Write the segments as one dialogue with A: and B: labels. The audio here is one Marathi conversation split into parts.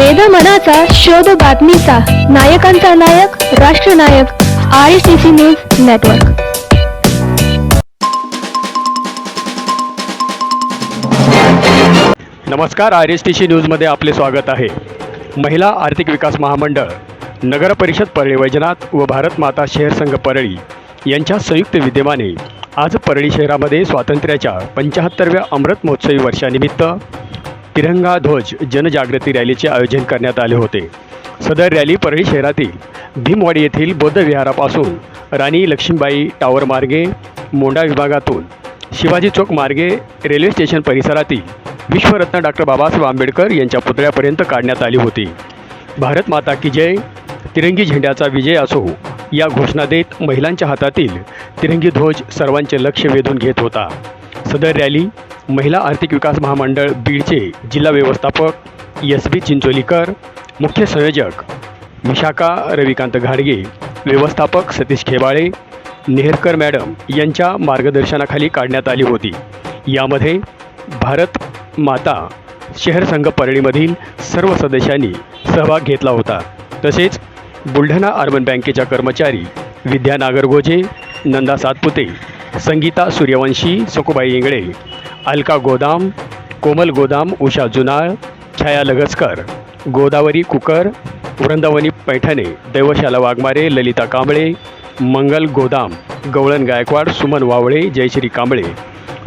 A: वेद मनाचा शोध बातमीचा. नायकांचा नायक राष्ट्रनायक I S T C news network
B: नमस्कार आर एस टी सी न्यूजमध्ये आपले स्वागत आहे. महिला आर्थिक विकास महामंडळ नगर परिषद परळी वैजनाथ व भारत माता शहर संघ परळी यांच्या संयुक्त विद्यमाने आज परळी शहरामध्ये स्वातंत्र्याच्या पंचाहत्तरव्या अमृत महोत्सवी वर्षानिमित्त तिरंगा ध्वज जनजागृती रॅलीचे आयोजन करण्यात आले होते. सदर रॅली परळी शहरातील भीमवाडी येथील बौद्ध विहारापासून राणी लक्ष्मीबाई टॉवर मार्गे मोंडा विभागातून शिवाजी चौक मार्गे रेल्वे स्टेशन परिसरातील विश्वरत्न डॉक्टर बाबासाहेब आंबेडकर यांच्या पुतळ्यापर्यंत काढण्यात आली होती. भारत माता की जय तिरंगी झेंड्याचा विजय असो या घोषणा देत महिलांच्या हातातील तिरंगी ध्वज सर्वांचे लक्ष वेधून घेत होता. सदर रॅली महिला आर्थिक विकास महामंडळ बीडचे जिल्हा व्यवस्थापक एस बी चिंचोलीकर मुख्य संयोजक विशाखा रविकांत घाडगे व्यवस्थापक सतीश खेबाळे नेहरकर मॅडम यांच्या मार्गदर्शनाखाली काढण्यात आली होती. यामध्ये भारत माता शहर संघ परळीमधील सर्व सदस्यांनी सहभाग घेतला होता. तसेच बुलढाणा अर्बन बँकेच्या कर्मचारी विद्या नागरगोजे नंदा सातपुते संगीता सूर्यवंशी सकुबाई इंगळे अलका गोदाम कोमल गोदाम उषा जुनाळ छाया लगसकर गोदावरी कुकर वृंदावनी पैठणे देवशाला वाघमारे ललिता कांबळे मंगल गोदाम गवळण गायकवाड सुमन वावळे जयश्री कांबळे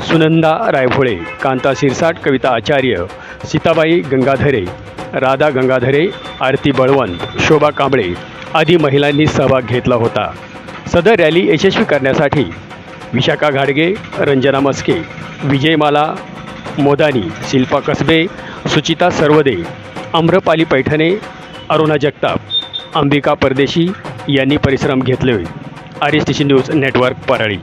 B: सुनंदा रायभोळे कांता सिरसाट कविता आचार्य सीताबाई गंगाधरे राधा गंगाधरे आरती बळवंत शोभा कांबळे आदी महिलांनी सहभाग घेतला होता. सदर रॅली यशस्वी करण्यासाठी विशाखा घाडगे रंजना मस्के विजयमाला मोदानी शिल्पा कसबे सुचिता सर्वदे आम्रपाली पैठणे अरुणा जगताप अंबिका परदेशी यांनी परिश्रम घेतले R S T C news network Parli.